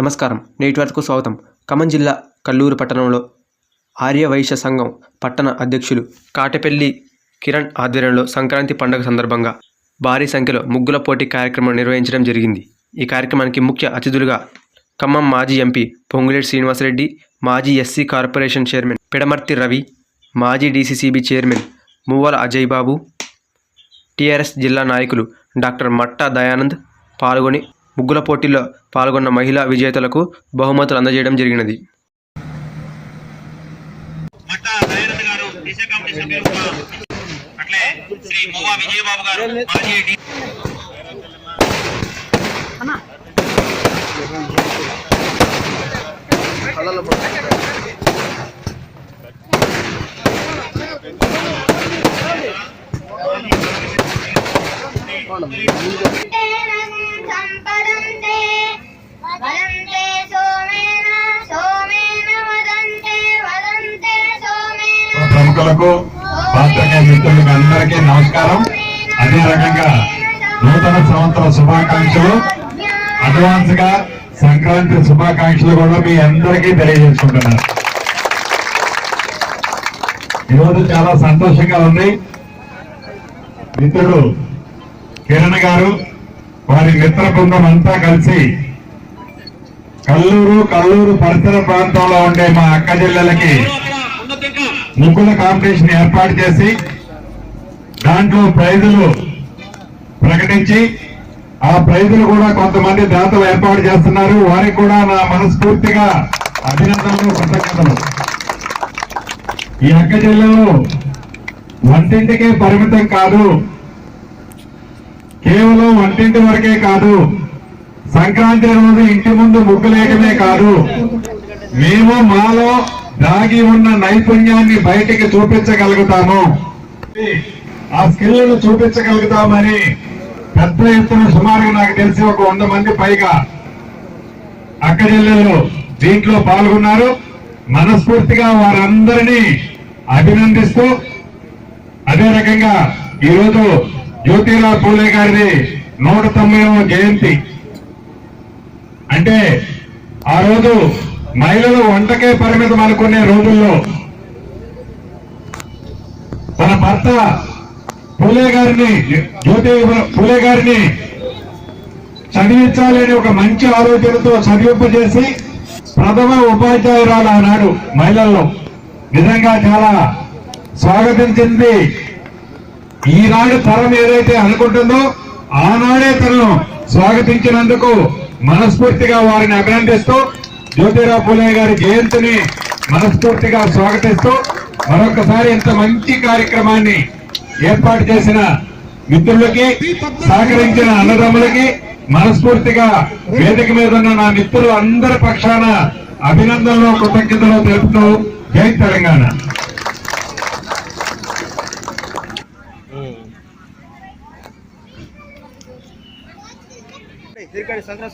నమస్కారం. నేటి వరకు స్వాగతం. ఖమ్మం జిల్లా కల్లూరు పట్టణంలో ఆర్యవైశ్య సంఘం పట్టణ అధ్యక్షులు కాటపల్లి కిరణ్ ఆధ్వర్యంలో సంక్రాంతి పండుగ సందర్భంగా భారీ సంఖ్యలో ముగ్గుల పోటీ కార్యక్రమం నిర్వహించడం జరిగింది. ఈ కార్యక్రమానికి ముఖ్య అతిథులుగా ఖమ్మం మాజీ ఎంపీ పొంగులేటి శ్రీనివాసరెడ్డి మాజీ SC corporation chairman Pidamarthi Ravi మాజీ డీసీసీబీ చైర్మన్ మువ్వల అజయ్ బాబు టీఆర్ఎస్ జిల్లా నాయకులు డాక్టర్ మట్టా దయానంద్ పాల్గొని ముగ్గుల పోటీల్లో పాల్గొన్న మహిళా విజేతలకు బహుమతులు అందజేయడం జరిగినది. మట్ట ప్రముఖులకు పాత్రికేయ మిత్రులకు అందరికీ నమస్కారం. అదే రకంగా నూతన సంవత్సర శుభాకాంక్షలు. అడ్వాన్స్గా సంక్రాంతి శుభాకాంక్షలు కూడా మీ అందరికీ తెలియజేసుకుంటున్నారు ఈరోజు చాలా సంతోషంగా ఉంది. మిత్రుడు కిరణ్ గారు వారి మిత్ర బృందం అంతా కలిసి కల్లూరు కల్లూరు పరిసర ప్రాంతంలో ఉండే మా అక్క జిల్లలకి ముగ్గుల కాంపిటీషన్ ఏర్పాటు చేసి దాంట్లో ప్రైజులు ప్రకటించి ఆ ప్రైజులు కూడా కొంతమంది దాతలు ఏర్పాటు చేస్తున్నారు. వారికి కూడా నా మనస్ఫూర్తిగా అభినందనలు కృతజ్ఞతలు. ఈ అక్క జిల్లాలో వంటింటికే పరిమితం కాదు. కేవలం వంటింటి వరకే కాదు. సంక్రాంతి రోజు ఇంటి ముందు ముగ్గులేయడమే కాదు. మేము మాలో దాగి ఉన్న నైపుణ్యాన్ని బయటికి చూపించగలుగుతాము. ఆ స్కిల్లను చూపించగలుగుతామని పెద్ద ఎత్తున సుమారుగా నాకు తెలిసి ఒక వంద మంది పైగా అక్క జిల్లాలో దీంట్లో పాల్గొన్నారు. మనస్ఫూర్తిగా వారందరినీ అభినందిస్తూ అదే రకంగా ఈరోజు జ్యోతిరావు పూలే గారిది నూట తొంభైవ జయంతి. అంటే ఆ రోజు మహిళలు వంటకే పరిమితం అనుకునే రోజుల్లో తన భర్త పూలే గారిని జ్యోతి పూలే గారిని చదివించాలని ఒక మంచి ఆలోచనతో చదివింపజేసి ప్రథమ ఉపాధ్యాయురాలు ఆనాడు మహిళల్లో. నిజంగా చాలా స్వాగతించింది. ఈనాడు తరం ఏదైతే అనుకుంటుందో ఆనాడే తనను స్వాగతించినందుకు మనస్ఫూర్తిగా వారిని అభినందిస్తూ జ్యోతిరావు పూలే గారి జయంతిని మనస్ఫూర్తిగా స్వాగతిస్తూ మరొకసారి ఇంత మంచి కార్యక్రమాన్ని ఏర్పాటు చేసిన మిత్రులకి సహకరించిన అన్నదమ్ములకి మనస్ఫూర్తిగా వేదిక మీద ఉన్న నా మిత్రులు అందరి పక్షాన అభినందనలు కృతజ్ఞతలు తెలుపుతూ జై తెలంగాణ దీర్ఘాడి సంక్రాంతి